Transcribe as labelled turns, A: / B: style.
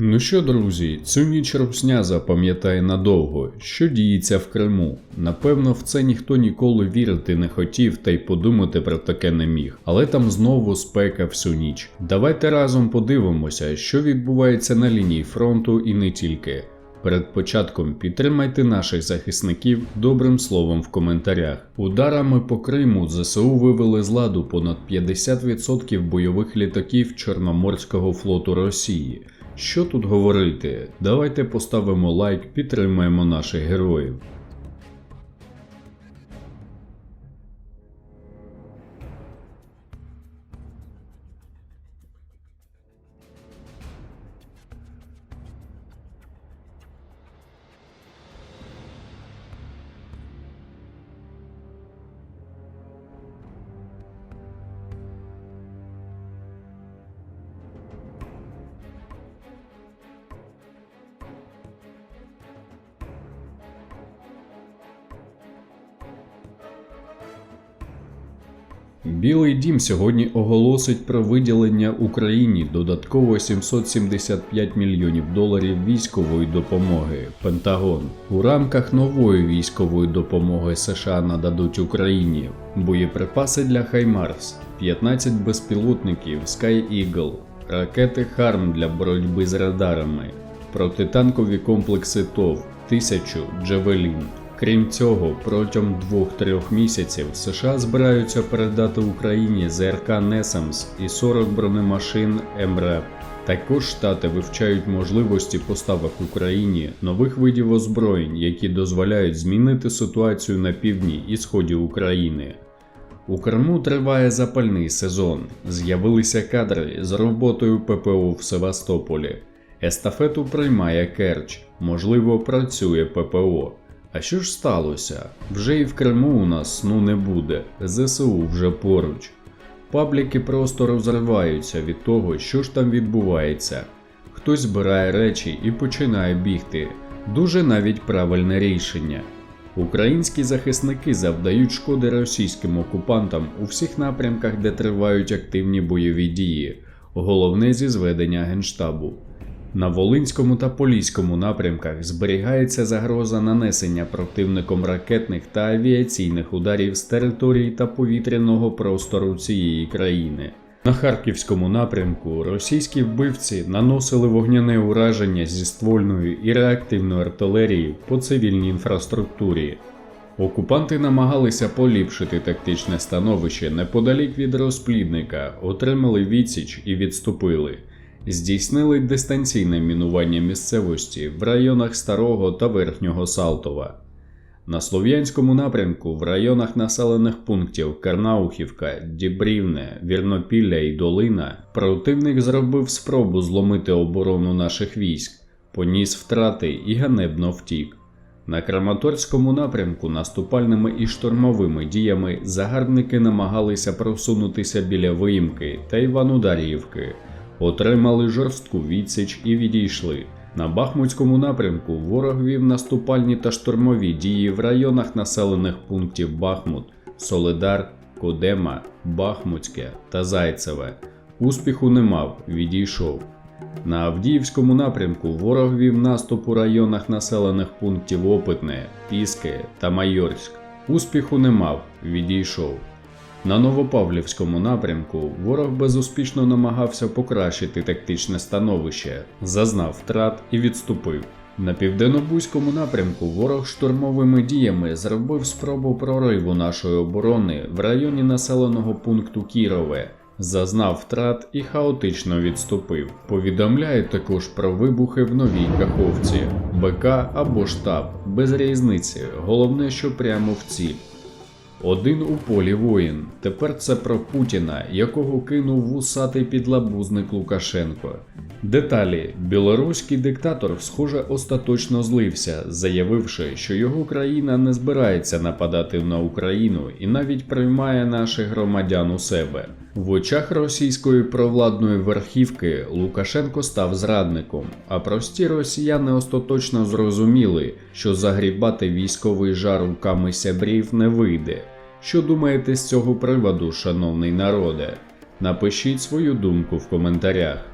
A: Ну що, друзі, цю ніч русня запам'ятає надовго, що діється в Криму. Напевно, в це ніхто ніколи вірити не хотів та й подумати про таке не міг. Але там знову спека всю ніч. Давайте разом подивимося, що відбувається на лінії фронту і не тільки. Перед початком підтримайте наших захисників добрим словом в коментарях. Ударами по Криму ЗСУ вивели з ладу понад 50% бойових літаків Чорноморського флоту Росії. Що тут говорити? Давайте поставимо лайк, підтримаємо наших героїв. Білий дім сьогодні оголосить про виділення Україні додатково 775 мільйонів доларів військової допомоги. Пентагон у рамках нової військової допомоги США нададуть Україні боєприпаси для Хаймарс, 15 безпілотників Sky Eagle, ракети Харм для боротьби з радарами, протитанкові комплекси ТОВ, 1000 Джавелін. Крім цього, протягом 2-3 місяців США збираються передати Україні ЗРК Несамс і 40 бронемашин МРЕП. Також штати вивчають можливості поставок Україні нових видів озброєнь, які дозволяють змінити ситуацію на півдні і сході України. У Криму триває запальний сезон. З'явилися кадри з роботою ППО в Севастополі. Естафету приймає Керч, можливо, працює ППО. А що ж сталося? Вже і в Криму у нас сну не буде, ЗСУ вже поруч. Пабліки просто розриваються від того, що ж там відбувається. Хтось збирає речі і починає бігти. Дуже навіть правильне рішення. Українські захисники завдають шкоди російським окупантам у всіх напрямках, де тривають активні бойові дії, головне зі зведення Генштабу. На Волинському та Поліському напрямках зберігається загроза нанесення противником ракетних та авіаційних ударів з території та повітряного простору цієї країни. На Харківському напрямку російські вбивці наносили вогняне ураження зі ствольною і реактивною артилерією по цивільній інфраструктурі. Окупанти намагалися поліпшити тактичне становище неподалік від розплідника, отримали відсіч і відступили здійснили дистанційне мінування місцевості в районах Старого та Верхнього Салтова. На Слов'янському напрямку в районах населених пунктів Карнаухівка, Дібрівне, Вірнопілля і Долина противник зробив спробу зломити оборону наших військ, поніс втрати і ганебно втік. На Краматорському напрямку наступальними і штурмовими діями загарбники намагалися просунутися біля Виїмки та Іванударіївки – отримали жорстку відсіч і відійшли. На Бахмутському напрямку ворог вів наступальні та штурмові дії в районах населених пунктів Бахмут, Солидар, Кодема, Бахмутське та Зайцеве. Успіху не мав, відійшов. На Авдіївському напрямку ворог вів наступ у районах населених пунктів Опитне, Піски та Майорськ. Успіху не мав, відійшов. На Новопавлівському напрямку ворог безуспішно намагався покращити тактичне становище, зазнав втрат і відступив. На південно-бузькому напрямку ворог штурмовими діями зробив спробу прориву нашої оборони в районі населеного пункту Кірове, зазнав втрат і хаотично відступив. Повідомляє також про вибухи в новій Каховці, БК або штаб, без різниці, головне, що прямо в ціль. Один у полі воїн. Тепер це про Путіна, якого кинув вусатий підлабузник Лукашенко. Деталі: білоруський диктатор, схоже, остаточно злився, заявивши, що його країна не збирається нападати на Україну і навіть приймає наших громадян у себе. В очах російської провладної верхівки Лукашенко став зрадником, а прості росіяни остаточно зрозуміли, що загрібати військовий жар руками сябрів не вийде. Що думаєте з цього приводу, шановний народе? Напишіть свою думку в коментарях.